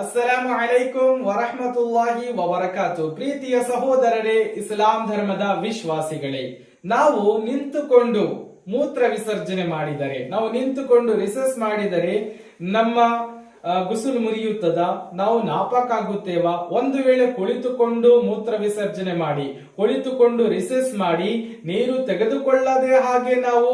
ಅಸ್ಸಲಾಮು ಅಲೈಕುಂ ವರಹಮತುಲ್ಲಾಹಿ ವಬರಕಾತು ಪ್ರೀತಿಯ ಸಹೋದರರೇ, ಇಸ್ಲಾಂ ಧರ್ಮದ ವಿಶ್ವಾಸಿಗಳೇ, ನಾವು ನಿಂತುಕೊಂಡು ಮೂತ್ರ ವಿಸರ್ಜನೆ ಮಾಡಿದರೆ, ನಾವು ನಿಂತುಕೊಂಡು ರಿಸರ್ಚ್ ಮಾಡಿದರೆ, ನಮ್ಮ ಗುಸುಲು ಮುರಿಯುತ್ತದ, ನಾವು ನಾಪಕ್ಕಾಗುತ್ತೇವಾ? ಒಂದು ವೇಳೆ ಕುಳಿತುಕೊಂಡು ಮೂತ್ರ ವಿಸರ್ಜನೆ ಮಾಡಿ, ಕುಳಿತುಕೊಂಡು ರಿಸೆಸ್ ಮಾಡಿ, ನೀರು ತೆಗೆದುಕೊಳ್ಳದೆ ಹಾಗೆ ನಾವು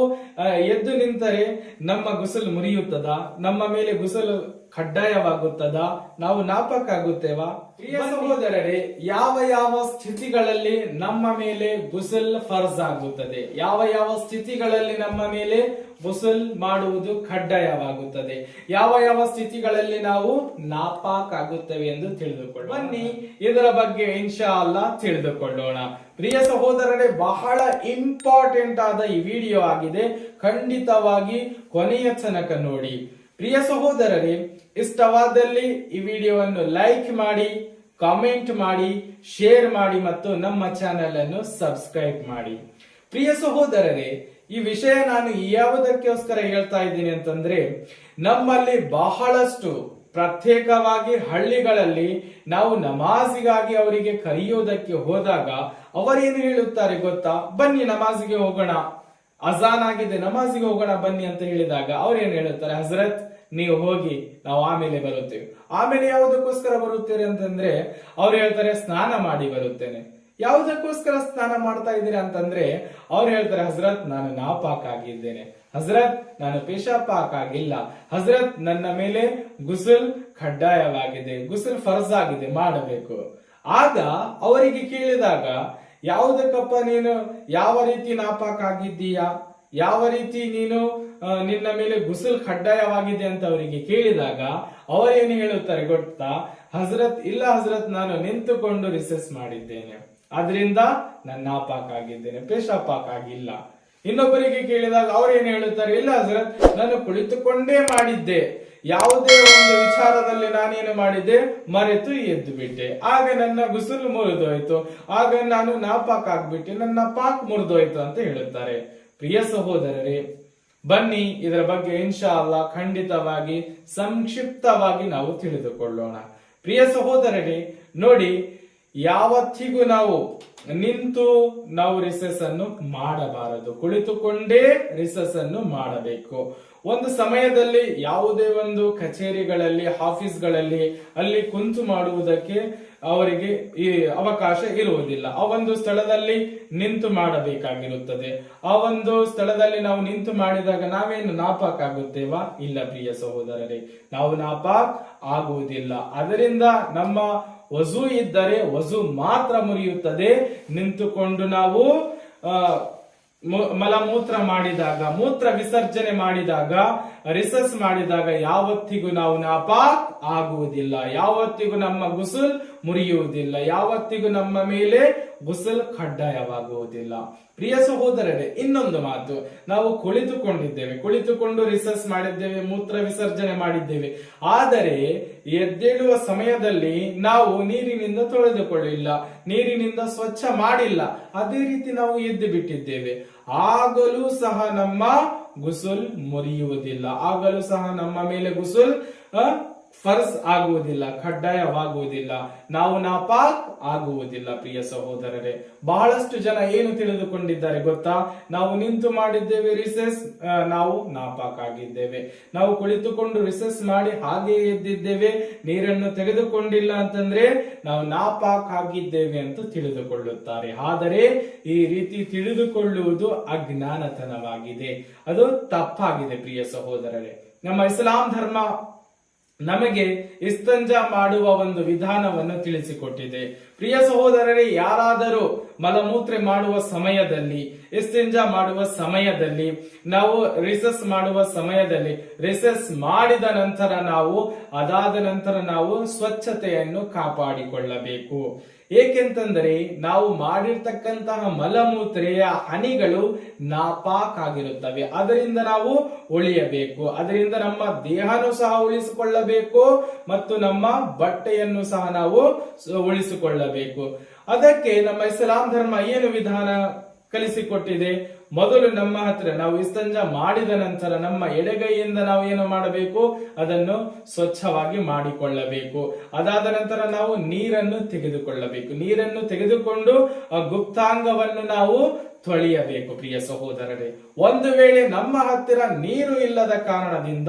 ಎದ್ದು ನಿಂತರೆ, ನಮ್ಮ ಗುಸಲು ಮುರಿಯುತ್ತದ, ನಮ್ಮ ಮೇಲೆ ಗುಸಲು ಕಡ್ಡಾಯವಾಗುತ್ತದ? ನಾವು ನಾಪಕ್ಕಾಗುತ್ತೇವಾ ಪ್ರಿಯ ಸಹೋದರರೇ ಯಾವ ಯಾವ ಸ್ಥಿತಿಗಳಲ್ಲಿ ನಮ್ಮ ಮೇಲೆ ಗುಸಲ್ ಫರ್ಜ್ ಆಗುತ್ತದೆ ಯಾವ ಯಾವ ಸ್ಥಿತಿಗಳಲ್ಲಿ ನಮ್ಮ ಮೇಲೆ ಗುಸಲ್ ಮಾಡುವುದು ಕಡ್ಡಾಯವಾಗುತ್ತದೆ? ಯಾವ ಯಾವ ಸ್ಥಿತಿಗಳಲ್ಲಿ ನಾವು ನಾಪಾಕ್ ಆಗುತ್ತೇವೆ ಎಂದು ತಿಳಿದುಕೊಳ್ಳೋಣ. ಬನ್ನಿ. ಇದರ ಬಗ್ಗೆ ಇನ್ಶಾ ಅಲ್ಲಾ ತಿಳಿದುಕೊಳ್ಳೋಣ. ಪ್ರಿಯ ಸಹೋದರರೇ ಬಹಳ ಇಂಪಾರ್ಟೆಂಟ್ ಆದ ಈ ವಿಡಿಯೋ ಆಗಿದೆ. ಖಂಡಿತವಾಗಿ ಕೊನೆಯ ತನಕ ನೋಡಿ. ಪ್ರಿಯ ಸಹೋದರರೇ ಇಷ್ಟವಾದಲ್ಲಿ ಈ ವಿಡಿಯೋವನ್ನು ಲೈಕ್ ಮಾಡಿ, ಕಾಮೆಂಟ್ ಮಾಡಿ, ಶೇರ್ ಮಾಡಿ ಮತ್ತು ನಮ್ಮ ಚಾನೆಲ್ ಅನ್ನು ಸಬ್ಸ್ಕ್ರೈಬ್ ಮಾಡಿ. ಪ್ರಿಯ ಸಹೋದರರೇ, ಈ ವಿಷಯ ನಾನು ಯಾವುದಕ್ಕೋಸ್ಕರ ಹೇಳ್ತಾ ಇದ್ದೀನಿ ಅಂತಂದ್ರೆ, ನಮ್ಮಲ್ಲಿ ಬಹಳಷ್ಟು ಪ್ರತ್ಯೇಕವಾಗಿ ಹಳ್ಳಿಗಳಲ್ಲಿ ನಾವು ನಮಾಜಿಗಾಗಿ ಅವರಿಗೆ ಕರೆಯೋದಕ್ಕೆ ಹೋದಾಗ ಅವರೇನು ಹೇಳುತ್ತಾರೆ ಗೊತ್ತಾ? ಬನ್ನಿ ನಮಾಜಿಗೆ ಹೋಗೋಣ. ಅಜಾನ್ ಆಗಿದೆ, ನಮಾಜಿಗೆ ಹೋಗೋಣ, ಬನ್ನಿ ಅಂತ ಹೇಳಿದಾಗ ಅವ್ರೇನು ಹೇಳುತ್ತಾರೆ? ಹಜರತ್ ನೀವು ಹೋಗಿ ನಾವು ಆಮೇಲೆ ಬರುತ್ತೇವೆ. ಆಮೇಲೆ ಯಾವುದಕ್ಕೋಸ್ಕರ ಬರುತ್ತೇವೆ ಅಂತಂದ್ರೆ, ಅವ್ರು ಹೇಳ್ತಾರೆ, ಸ್ನಾನ ಮಾಡಿ ಬರುತ್ತೇನೆ. ಯಾವುದಕ್ಕೋಸ್ಕರ ಸ್ನಾನ ಮಾಡ್ತಾ ಇದ್ದೀರಾ ಅಂತಂದ್ರೆ, ಅವ್ರು ಹೇಳ್ತಾರೆ, ಹಜರತ್, ನಾನು ನಾಪಾಕ್ ಆಗಿದ್ದೇನೆ ಹಜರತ್, ನಾನು ಪೇಶಾಪಾಕ್ ಆಗಿಲ್ಲ ಹಜರತ್, ನನ್ನ ಮೇಲೆ ಗುಸುಲ್ ಕಡ್ಡಾಯವಾಗಿದೆ. ಗುಸುಲ್ ಫರ್ಜ್ ಆಗಿದೆ ಮಾಡಬೇಕು. ಆಗ ಅವರಿಗೆ ಕೇಳಿದಾಗ, ಯಾವುದಕ್ಕಪ್ಪ ನೀನು, ಯಾವ ರೀತಿ ನಾಪಾಕ್ ಆಗಿದ್ದೀಯಾ ಯಾವ ರೀತಿ ನೀನು ನಿನ್ನ ಮೇಲೆ ಗುಸುಲ್ ಕಡ್ಡಾಯವಾಗಿದೆ ಅಂತ ಅವರಿಗೆ ಕೇಳಿದಾಗ ಅವರೇನು ಹೇಳುತ್ತಾರೆ ಗೊತ್ತಾ? ಹಜರತ್, ಇಲ್ಲ ಹಜರತ್, ನಾನು ನಿಂತುಕೊಂಡು ರಿಸೆಸ್ ಮಾಡಿದ್ದೇನೆ. ಅದರಿಂದ ನನ್ನ ಪಾಕ್ ಆಗಿದ್ದೇನೆ ಪೇಶಾಪಾಕ್ ಆಗಿಲ್ಲ ಇನ್ನೊಬ್ಬರಿಗೆ ಕೇಳಿದಾಗ ಅವ್ರೇನು ಹೇಳುತ್ತಾರೆ? ಇಲ್ಲ ಹಜರತ್, ನಾನು ಕುಳಿತುಕೊಂಡೇ ಮಾಡಿದ್ದೆ. ಯಾವುದೇ ಒಂದು ವಿಚಾರದಲ್ಲಿ ನಾನೇನು ಮಾಡಿದ್ದೆ? ಮರೆತು ಎದ್ದು ಬಿಟ್ಟೆ ಆಗ ನನ್ನ ಗುಸಲು ಮುರಿದೋಯ್ತು. ಆಗ ನಾನು ನಾಪಾಕ್ ಆಗ್ಬಿಟ್ಟೆ ನನ್ನ ಪಾಕ್ ಮುರಿದೋಯ್ತು ಅಂತ ಹೇಳುತ್ತಾರೆ. ಪ್ರಿಯ ಸಹೋದರರೇ ಬನ್ನಿ, ಇದರ ಬಗ್ಗೆ ಇನ್ಶಾ ಅಲ್ಲ ಖಂಡಿತವಾಗಿ ಸಂಕ್ಷಿಪ್ತವಾಗಿ ನಾವು ತಿಳಿದುಕೊಳ್ಳೋಣ. ಪ್ರಿಯ ಸಹೋದರರೇ, ನೋಡಿ, ಯಾವತ್ತಿಗೂ ನಾವು ನಿಂತು ನಾವು ರಿಸೆಸ್ ಅನ್ನು ಮಾಡಬಾರದು. ಕುಳಿತುಕೊಂಡೇ ರಿಸೆಸ್ ಅನ್ನು ಮಾಡಬೇಕು. ಒಂದು ಸಮಯದಲ್ಲಿ ಯಾವುದೇ ಒಂದು ಕಚೇರಿಗಳಲ್ಲಿ, ಆಫೀಸ್ಗಳಲ್ಲಿ ಅಲ್ಲಿ ಕುಂತು ಮಾಡುವುದಕ್ಕೆ ಅವರಿಗೆ ಈ ಅವಕಾಶ ಇರುವುದಿಲ್ಲ. ಆ ಒಂದು ಸ್ಥಳದಲ್ಲಿ ನಿಂತು ಮಾಡಬೇಕಾಗಿರುತ್ತದೆ. ಆ ಒಂದು ಸ್ಥಳದಲ್ಲಿ ನಾವು ನಿಂತು ಮಾಡಿದಾಗ ನಾವೇನು ನಾಪಾಕ್ ಆಗುತ್ತೇವಾ ಇಲ್ಲ ಪ್ರಿಯ ಸಹೋದರರೇ, ನಾವು ನಾಪಾಕ್ ಆಗುವುದಿಲ್ಲ. ಅದರಿಂದ ನಮ್ಮ ವಜು ಇದ್ದರೆ ವಜು ಮಾತ್ರ ಮುರಿಯುತ್ತದೆ. ನಿಂತುಕೊಂಡು ನಾವು ಮಲಮೂತ್ರ ಮಾಡಿದಾಗ, ಮೂತ್ರ ವಿಸರ್ಜನೆ ಮಾಡಿದಾಗ ರಿಸಸ್ ಮಾಡಿದಾಗ ಯಾವತ್ತಿಗೂ ನಾವು ನಾಪ ಆಗುವುದಿಲ್ಲ. ಯಾವತ್ತಿಗೂ ನಮ್ಮ ಗುಸುಲ್ ಮುರಿಯುವುದಿಲ್ಲ. ಯಾವತ್ತಿಗೂ ನಮ್ಮ ಮೇಲೆ ಗುಸುಲ್ ಕಡ್ಡಾಯವಾಗುವುದಿಲ್ಲ. ಪ್ರಿಯ ಸಹೋದರರೇ, ಇನ್ನೊಂದು ಮಾತು. ನಾವು ಕುಳಿತುಕೊಂಡಿದ್ದೇವೆ. ಕುಳಿತುಕೊಂಡು ರಿಸರ್ಚ್ ಮಾಡಿದ್ದೇವೆ, ಮೂತ್ರ ವಿಸರ್ಜನೆ ಮಾಡಿದ್ದೇವೆ. ಆದರೆ, ಎದ್ದೇಳುವ ಸಮಯದಲ್ಲಿ ನಾವು ನೀರಿನಿಂದ ತೊಳೆದುಕೊಳ್ಳಿಲ್ಲ. ನೀರಿನಿಂದ ಸ್ವಚ್ಛ ಮಾಡಿಲ್ಲ. ಅದೇ ರೀತಿ ನಾವು ಎದ್ದು ಬಿಟ್ಟಿದ್ದೇವೆ. ಆಗಲೂ ಸಹ ನಮ್ಮ ಗುಸುಲ್ ಮುರಿಯುವುದಿಲ್ಲ. ಆಗಲೂ ಸಹ ನಮ್ಮ ಮೇಲೆ ಗುಸುಲ್ ಫರ್ಸ್ ಆಗುವುದಿಲ್ಲ, ಕಡ್ಡಾಯವಾಗುವುದಿಲ್ಲ. ನಾವು ನಾಪಾಕ್ ಆಗುವುದಿಲ್ಲ, ಪ್ರಿಯ ಸಹೋದರರೇ. ಬಹಳಷ್ಟು ಜನ ಏನು ತಿಳಿದುಕೊಂಡಿದ್ದಾರೆ ಗೊತ್ತಾ? ನಾವು ನಿಂತು ಮಾಡಿದ್ದೇವೆ ರಿಸೆಸ್ ನಾವು ನಾಪಾಕ್ ಆಗಿದ್ದೇವೆ. ನಾವು ಕುಳಿತುಕೊಂಡು ರಿಸೆಸ್ ಮಾಡಿ ಹಾಗೆ ಎದ್ದಿದ್ದೇವೆ. ನೀರನ್ನು ತೆಗೆದುಕೊಂಡಿಲ್ಲ ಅಂತಂದ್ರೆ ನಾವು ನಾಪಾಕ್ ಆಗಿದ್ದೇವೆ ಅಂತ ತಿಳಿದುಕೊಳ್ಳುತ್ತಾರೆ. ಆದರೆ ಈ ರೀತಿ ತಿಳಿದುಕೊಳ್ಳುವುದು ಅಜ್ಞಾನತನವಾಗಿದೆ. ಅದು ತಪ್ಪಾಗಿದೆ, ಪ್ರಿಯ ಸಹೋದರರೇ. ನಮ್ಮ ಇಸ್ಲಾಂ ಧರ್ಮ ನಮಗೆ ಇಸ್ತಂಜ ಮಾಡುವ ಒಂದು ವಿಧಾನವನ್ನು ತಿಳಿಸಿಕೊಟ್ಟಿದೆ. ಪ್ರಿಯ ಸಹೋದರರೇ, ಯಾರಾದರೂ ಮಲಮೂತ್ರೆ ಮಾಡುವ ಸಮಯದಲ್ಲಿ, ಇಸ್ತಂಜ ಮಾಡುವ ಸಮಯದಲ್ಲಿ, ನಾವು ರಿಸಸ್ ಮಾಡುವ ಸಮಯದಲ್ಲಿ, ರಿಸಸ್ ಮಾಡಿದ ನಂತರ ನಾವು, ಅದಾದ ನಂತರ ನಾವು ಸ್ವಚ್ಛತೆಯನ್ನು ಕಾಪಾಡಿಕೊಳ್ಳಬೇಕು. ಏಕೆಂತಂದರೆ ನಾವು ಮಾಡಿರ್ತಕ್ಕಂತಹ ಮಲಮೂತ್ರೆಯ ಹನಿಗಳು ನಾಪಾಕ್ ಆಗಿರುತ್ತವೆ ಅದರಿಂದ ನಾವು ಉಳಿಯಬೇಕು. ಅದರಿಂದ ನಮ್ಮ ದೇಹನು ಸಹ ಉಳಿಸಿಕೊಳ್ಳಬೇಕು ಮತ್ತು ನಮ್ಮ ಬಟ್ಟೆಯನ್ನು ಸಹ ನಾವು ಉಳಿಸಿಕೊಳ್ಳಬೇಕು. ಅದಕ್ಕೆ ನಮ್ಮ ಇಸ್ಲಾಂ ಧರ್ಮ ಏನು ವಿಧಾನ ಕಲಿಸಿಕೊಟ್ಟಿದೆ? ಮೊದಲು ನಮ್ಮ ಹತ್ರ ನಾವು ಇಸ್ತಂಜ ಮಾಡಿದ ನಂತರ ನಮ್ಮ ಎಡಗೈಯಿಂದ ನಾವು ಏನು ಮಾಡಬೇಕು? ಅದನ್ನು ಸ್ವಚ್ಛವಾಗಿ ಮಾಡಿಕೊಳ್ಳಬೇಕು. ಅದಾದ ನಂತರ ನಾವು ನೀರನ್ನು ತೆಗೆದುಕೊಳ್ಳಬೇಕು. ನೀರನ್ನು ತೆಗೆದುಕೊಂಡು ಆ ಗುಪ್ತಾಂಗವನ್ನು ನಾವು ತೊಳೆಯಬೇಕು ಪ್ರಿಯ ಸಹೋದರರೇ. ಒಂದು ವೇಳೆ ನಮ್ಮ ಹತ್ತಿರ ನೀರು ಇಲ್ಲದ ಕಾರಣದಿಂದ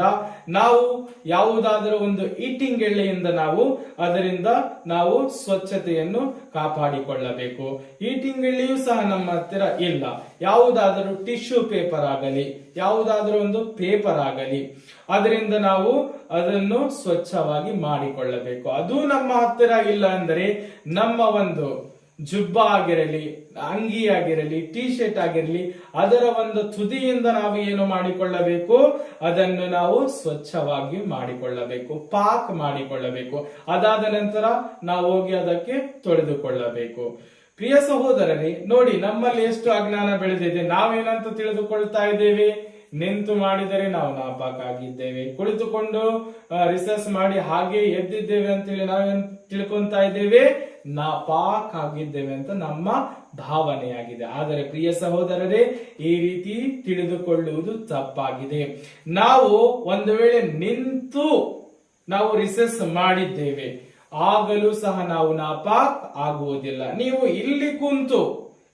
ನಾವು ಯಾವುದಾದರೂ ಒಂದು ಈಟಿಂಗ್ ನಾವು ಅದರಿಂದ ನಾವು ಸ್ವಚ್ಛತೆಯನ್ನು ಕಾಪಾಡಿಕೊಳ್ಳಬೇಕು. ಈಟಿಂಗ್ ಸಹ ನಮ್ಮ ಹತ್ತಿರ ಇಲ್ಲ. ಯಾವುದಾದರೂ ಟಿಶ್ಯೂ ಪೇಪರ್ ಆಗಲಿ, ಯಾವುದಾದರೂ ಒಂದು ಪೇಪರ್ ಆಗಲಿ, ಅದರಿಂದ ನಾವು ಅದನ್ನು ಸ್ವಚ್ಛವಾಗಿ ಮಾಡಿಕೊಳ್ಳಬೇಕು. ಅದು ನಮ್ಮ ಹತ್ತಿರ ಇಲ್ಲ ಅಂದರೆ ನಮ್ಮ ಒಂದು ಜುಬ್ಬ ಆಗಿರಲಿ, ಅಂಗಿ ಆಗಿರಲಿ ಟಿ ಶರ್ಟ್ ಆಗಿರಲಿ, ಅದರ ಒಂದು ತುದಿಯಿಂದ ನಾವು ಏನು ಮಾಡಿಕೊಳ್ಳಬೇಕು? ಅದನ್ನು ನಾವು ಸ್ವಚ್ಛವಾಗಿ ಮಾಡಿಕೊಳ್ಳಬೇಕು, ಪಾಕ್ ಮಾಡಿಕೊಳ್ಳಬೇಕು. ಅದಾದ ನಂತರ ನಾವು ಹೋಗಿ ಅದಕ್ಕೆ ತೊಳೆದುಕೊಳ್ಳಬೇಕು. ಪ್ರಿಯ ಸಹೋದರರೇ, ನೋಡಿ, ನಮ್ಮಲ್ಲಿ ಎಷ್ಟು ಅಜ್ಞಾನ ಬೆಳೆದಿದೆ. ನಾವೇನಂತ ತಿಳಿದುಕೊಳ್ತಾ ಇದ್ದೇವೆ? ನಿಂತು ಮಾಡಿದರೆ ನಾವು ನಾಪಾಕಾಗಿದ್ದೇವೆ. ಕುಳಿತುಕೊಂಡು ರಿಸರ್ಚ್ ಮಾಡಿ ಹಾಗೆ ಎದ್ದಿದ್ದೇವೆ ಅಂತೇಳಿ ನಾವೇನ್ ತಿಳ್ಕೊಂತಾ ಇದ್ದೇವೆ? ನಾಪಾಕ್ ಆಗಿದ್ದೇವೆ ಅಂತ ನಮ್ಮ ಭಾವನೆಯಾಗಿದೆ. ಆದರೆ ಪ್ರಿಯ ಸಹೋದರರೇ, ಈ ರೀತಿ ತಿಳಿದುಕೊಳ್ಳುವುದು ತಪ್ಪಾಗಿದೆ. ನಾವು ಒಂದು ವೇಳೆ ನಿಂತು ನಾವು ರಿಸರ್ಚ್ ಮಾಡಿದ್ದೇವೆ. ಆಗಲೂ ಸಹ ನಾವು ನಾಪಾಕ್ ಆಗುವುದಿಲ್ಲ. ನೀವು ಇಲ್ಲಿ ಕುಂತು,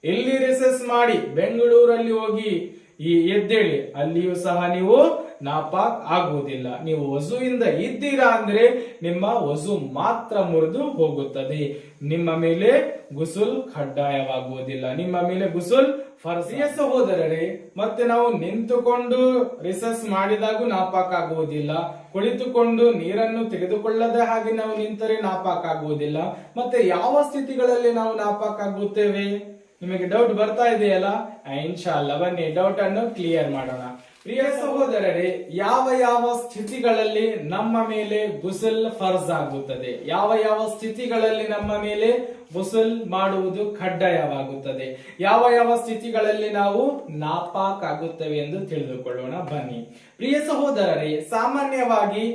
ಇಲ್ಲಿ ರಿಸೆಸ್ ಮಾಡಿ ಬೆಂಗಳೂರಲ್ಲಿ ಹೋಗಿ ಈ ಎದ್ದೇಳಿ, ಅಲ್ಲಿಯೂ ಸಹ ನೀವು ನಾಪಾಕ್ ಆಗುವುದಿಲ್ಲ. ನೀವು ವಜುವಿಂದ ಇದ್ದೀರಾ ಅಂದ್ರೆ ನಿಮ್ಮ ವಸು ಮಾತ್ರ ಮುರಿದು ಹೋಗುತ್ತದೆ. ನಿಮ್ಮ ಮೇಲೆ ಗುಸುಲ್ ಕಡ್ಡಾಯವಾಗುವುದಿಲ್ಲ. ನಿಮ್ಮ ಮೇಲೆ ಗುಸುಲ್ ಫರ್ಸಿಯ ಸಹೋದರರೇ, ಮತ್ತೆ ನಾವು ನಿಂತುಕೊಂಡು ರಿಸರ್ಚ್ ಮಾಡಿದಾಗೂ ನಾಪಾಕ್ ಆಗುವುದಿಲ್ಲ. ಕುಳಿತುಕೊಂಡು ನೀರನ್ನು ತೆಗೆದುಕೊಳ್ಳದ ಹಾಗೆ ನಾವು ನಿಂತರೆ ನಾಪಾಕ್ ಆಗುವುದಿಲ್ಲ. ಮತ್ತೆ ಯಾವ ಸ್ಥಿತಿಗಳಲ್ಲಿ ನಾವು ನಾಪಾಕ್ ಆಗುತ್ತೇವೆ? ನಿಮಗೆ ಡೌಟ್ ಬರ್ತಾ ಇದೆಯಲ್ಲ? ಇನ್ಶಾಲ್ಲ ಬನ್ನಿ ಡೌಟ್ ಅನ್ನು ಕ್ಲಿಯರ್ ಮಾಡೋಣ. ಪ್ರಿಯ ಸಹೋದರರೇ, ಯಾವ ಯಾವ ಸ್ಥಿತಿಗಳಲ್ಲಿ ನಮ್ಮ ಮೇಲೆ ಗುಸಲ್ ಫರ್ಜ್ ಆಗುತ್ತದೆ ಯಾವ ಯಾವ ಸ್ಥಿತಿಗಳಲ್ಲಿ ನಮ್ಮ ಮೇಲೆ ಗುಸಲ್ ಮಾಡುವುದು ಕಡ್ಡಾಯವಾಗುತ್ತದೆ? ಯಾವ ಯಾವ ಸ್ಥಿತಿಗಳಲ್ಲಿ ನಾವು ನಾಪಾಕ್ ಆಗುತ್ತವೆ ಎಂದು ತಿಳಿದುಕೊಳ್ಳೋಣ, ಬನ್ನಿ. ಪ್ರಿಯ ಸಹೋದರರೇ, ಸಾಮಾನ್ಯವಾಗಿ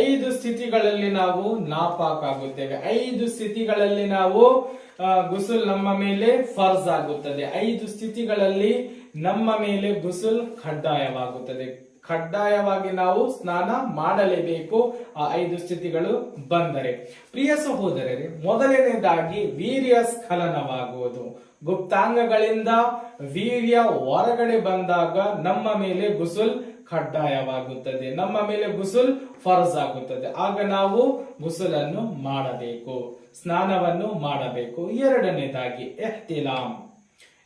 ಐದು ಸ್ಥಿತಿಗಳಲ್ಲಿ ನಾವು ನಾಪಾಕ್ ಆಗುತ್ತೇವೆ ಐದು ಸ್ಥಿತಿಗಳಲ್ಲಿ ನಾವು ಗುಸುಲ್ ನಮ್ಮ ಮೇಲೆ ಫರ್ಜ್ ಆಗುತ್ತದೆ ಐದು ಸ್ಥಿತಿಗಳಲ್ಲಿ ನಮ್ಮ ಮೇಲೆ ಗುಸುಲ್ ಕಡ್ಡಾಯವಾಗುತ್ತದೆ. ಕಡ್ಡಾಯವಾಗಿ ನಾವು ಸ್ನಾನ ಮಾಡಲೇಬೇಕು. ಆ ಐದು ಸ್ಥಿತಿಗಳು ಬಂದರೆ. ಪ್ರಿಯ ಸಹೋದರರೇ ಮೊದಲನೇದಾಗಿ ವೀರ್ಯ ಸ್ಖಲನವಾಗುವುದು. ಗುಪ್ತಾಂಗಗಳಿಂದ ವೀರ್ಯ ಹೊರಗಡೆ ಬಂದಾಗ ನಮ್ಮ ಮೇಲೆ ಗುಸುಲ್ ಕಡ್ಡಾಯವಾಗುತ್ತದೆ. ನಮ್ಮ ಮೇಲೆ ಗುಸುಲ್ ಫರ್ಜ್ ಆಗುತ್ತದೆ. ಆಗ ನಾವು ಗುಸುಲನ್ನು ಮಾಡಬೇಕು. ಸ್ನಾನವನ್ನು ಮಾಡಬೇಕು. ಎರಡನೇದಾಗಿ ಎಹ್ತಿಲಾಂ.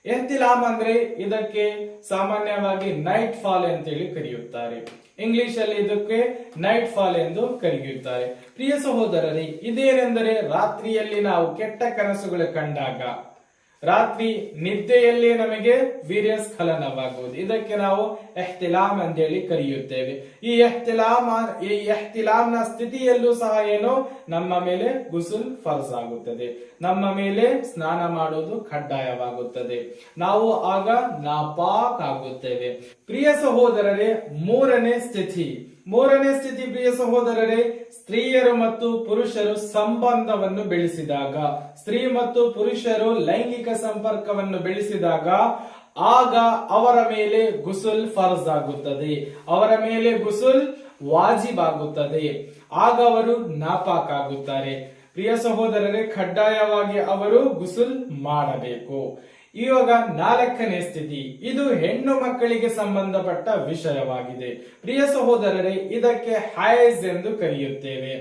ಎಹ್ತಿಲಾಂ ಅಂದ್ರೆ ಇದಕ್ಕೆ ಸಾಮಾನ್ಯವಾಗಿ ನೈಟ್ ಫಾಲ್ ಅಂತೇಳಿ ಕರೆಯುತ್ತಾರೆ. ಇಂಗ್ಲಿಷ್ ಅಲ್ಲಿ ಇದಕ್ಕೆ ನೈಟ್ ಫಾಲ್ ಎಂದು ಕರೆಯುತ್ತಾರೆ. ಪ್ರಿಯ ಸಹೋದರರೇ, ಇದೇನೆಂದರೆ ರಾತ್ರಿಯಲ್ಲಿ ನಾವು ಕೆಟ್ಟ ಕನಸುಗಳು ಕಂಡಾಗ ರಾತ್ರಿ ನಿದ್ದೆಯಲ್ಲಿ ನಮಗೆ ವೀರ್ಯ ಸ್ಖಲನವಾಗುವುದು ಇದಕ್ಕೆ ನಾವು ಎಹ್ತಿಲಾಮ್ ಅಂತೇಳಿ ಕರೆಯುತ್ತೇವೆ. ಈ ಎಹ್ತಿಲಾಮ್, ಈ ಎಹ್ತಿಲಾಮ್ನ ಸ್ಥಿತಿಯಲ್ಲೂ ಸಹ ಏನು? ನಮ್ಮ ಮೇಲೆ ಗುಸುಲ್ ಫರ್ಜ್ ಆಗುತ್ತದೆ ನಮ್ಮ ಮೇಲೆ ಸ್ನಾನ ಮಾಡುವುದು ಕಡ್ಡಾಯವಾಗುತ್ತದೆ. ನಾವು ಆಗ ನಾಪಾಕ್ ಆಗುತ್ತೇವೆ. ಪ್ರಿಯ ಸಹೋದರರೇ, ಮೂರನೇ ಸ್ಥಿತಿ. ಮೂರನೇ ಸ್ಥಿತಿ ಪ್ರಿಯ ಸಹೋದರರೇ, ಸ್ತ್ರೀಯರು ಮತ್ತು ಪುರುಷರು ಸಂಬಂಧವನ್ನು ಬೆಳೆಸಿದಾಗ, ಸ್ತ್ರೀ ಮತ್ತು ಪುರುಷರು ಲೈಂಗಿಕ ಸಂಪರ್ಕವನ್ನು ಬೆಳೆಸಿದಾಗ, ಆಗ ಅವರ ಮೇಲೆ ಗುಸುಲ್ ಫರ್ಜ್ ಆಗುತ್ತದೆ. ಅವರ ಮೇಲೆ ಗುಸುಲ್ ವಾಜಿಬ್ ಆಗುತ್ತದೆ. ಆಗ ಅವರು ನಾಪಾಕಾಗುತ್ತಾರೆ ಪ್ರಿಯ ಸಹೋದರರೇ, ಕಡ್ಡಾಯವಾಗಿ ಅವರು ಗುಸುಲ್ ಮಾಡಬೇಕು. ಇವಾಗ ನಾಲ್ಕನೇ ಸ್ಥಿತಿ. ಇದು ಹೆಣ್ಣು ಮಕ್ಕಳಿಗೆ ಸಂಬಂಧಪಟ್ಟ ವಿಷಯವಾಗಿದೆ. ಪ್ರಿಯ ಸಹೋದರರೇ, ಇದಕ್ಕೆ ಹೈಸ್ ಎಂದು ಕರೆಯುತ್ತೇವೆ.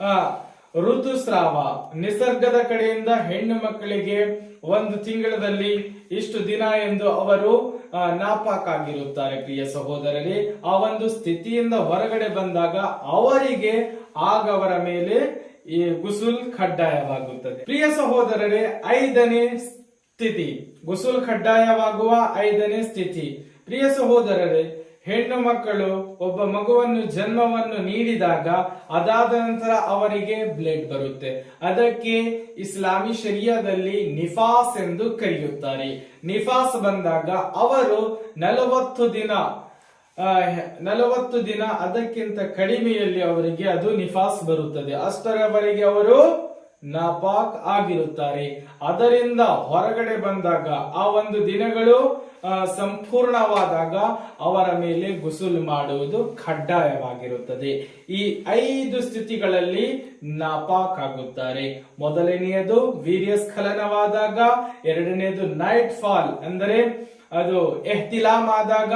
ಆ, ಋತುಸ್ರಾವ. ನಿಸರ್ಗದ ಕಡೆಯಿಂದ ಹೆಣ್ಣು ಮಕ್ಕಳಿಗೆ ಒಂದು ತಿಂಗಳಲ್ಲಿ ಇಷ್ಟು ದಿನ ಎಂದು ಅವರು ನಾಪಾಕಾಗಿರುತ್ತಾರೆ. ಪ್ರಿಯ ಸಹೋದರರೇ, ಆ ಒಂದು ಸ್ಥಿತಿಯಿಂದ ಹೊರಗಡೆ ಬಂದಾಗ ಅವರಿಗೆ ಆಗವರ ಮೇಲೆ ಈ ಗುಸುಲ್ ಕಡ್ಡಾಯವಾಗುತ್ತದೆ. ಪ್ರಿಯ ಸಹೋದರರೇ, ಐದನೇ ಸ್ಥಿತಿ. ಗುಸುಲ್ ಕಡ್ಡಾಯವಾಗುವ ಐದನೇ ಸ್ಥಿತಿ. ಪ್ರಿಯ ಸಹೋದರರೇ, ಹೆಣ್ಣು ಮಕ್ಕಳು ಒಬ್ಬ ಮಗುವನ್ನು ಜನ್ಮವನ್ನು ನೀಡಿದಾಗ ಅದಾದ ನಂತರ ಅವರಿಗೆ ಬ್ಲಡ್ ಬರುತ್ತೆ. ಅದಕ್ಕೆ ಇಸ್ಲಾಮಿ ಶರಿಯಾದಲ್ಲಿ ನಿಫಾಸ್ ಎಂದು ಕರೆಯುತ್ತಾರೆ. ನಿಫಾಸ್ ಬಂದಾಗ ಅವರು ನಲವತ್ತು ದಿನ ನಲವತ್ತು ದಿನ ಅದಕ್ಕಿಂತ ಕಡಿಮೆಯಲ್ಲಿ ಅವರಿಗೆ ಅದು ನಿಫಾಸ್ ಬರುತ್ತದೆ. ಅಷ್ಟರವರೆಗೆ ಅವರು ನಾಪಾಕ್ ಆಗಿರುತ್ತಾರೆ. ಅದರಿಂದ ಹೊರಗಡೆ ಬಂದಾಗ ಆ ಒಂದು ದಿನಗಳು ಸಂಪೂರ್ಣವಾದಾಗ ಅವರ ಮೇಲೆ ಗುಸುಲ್ ಮಾಡುವುದು ಕಡ್ಡಾಯವಾಗಿರುತ್ತದೆ. ಈ ಐದು ಸ್ಥಿತಿಗಳಲ್ಲಿ ನಾಪಾಕ್ ಆಗುತ್ತಾರೆ. ಮೊದಲನೆಯದು ವೀರ್ಯಸ್ಖಲನವಾದಾಗ, ಎರಡನೆಯದು ನೈಟ್ ಫಾಲ್ ಅಂದರೆ ಅದು ಎಹ್ತಿಲಾಮ್ ಆದಾಗ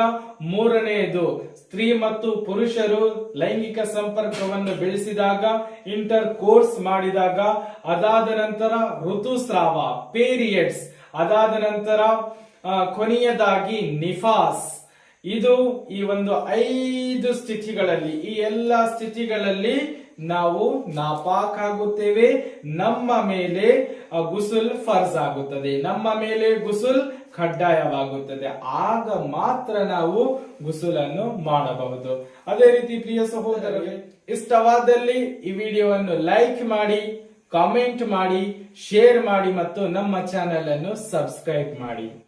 ಮೂರನೆಯದು. ಸ್ತ್ರೀ ಮತ್ತು ಪುರುಷರು ಲೈಂಗಿಕ ಸಂಪರ್ಕವನ್ನು ಬೆಳೆಸಿದಾಗ, ಇಂಟರ್ ಕೋರ್ಸ್ ಮಾಡಿದಾಗ, ಅದಾದ ನಂತರ ಋತುಸ್ರಾವ, ಪೀರಿಯಡ್ಸ್, ಅದಾದ ನಂತರ ಕೊನೆಯದಾಗಿ ನಿಫಾಸ್. ಇದು ಈ ಒಂದು ಐದು ಸ್ಥಿತಿಗಳಲ್ಲಿ, ಈ ಎಲ್ಲ ಸ್ಥಿತಿಗಳಲ್ಲಿ ನಾವು ನಾಪಾಕ್ ಆಗುತ್ತೇವೆ ನಮ್ಮ ಮೇಲೆ ಗುಸುಲ್ ಫರ್ಜ್ ಆಗುತ್ತದೆ ನಮ್ಮ ಮೇಲೆ ಗುಸುಲ್ ಕಡ್ಡಾಯವಾಗುತ್ತದೆ. ಆಗ ಮಾತ್ರ ನಾವು ಗುಸುಲನ್ನು ಮಾಡಬಹುದು. ಅದೇ ರೀತಿ ಪ್ರಿಯ ಸಹೋದರರೇ, ಇಷ್ಟವಾದಲ್ಲಿ ಈ ವಿಡಿಯೋವನ್ನು ಲೈಕ್ ಮಾಡಿ, ಕಾಮೆಂಟ್ ಮಾಡಿ, ಶೇರ್ ಮಾಡಿ ಮತ್ತು ನಮ್ಮ ಚಾನೆಲ್ ಅನ್ನು ಸಬ್ಸ್ಕ್ರೈಬ್ ಮಾಡಿ.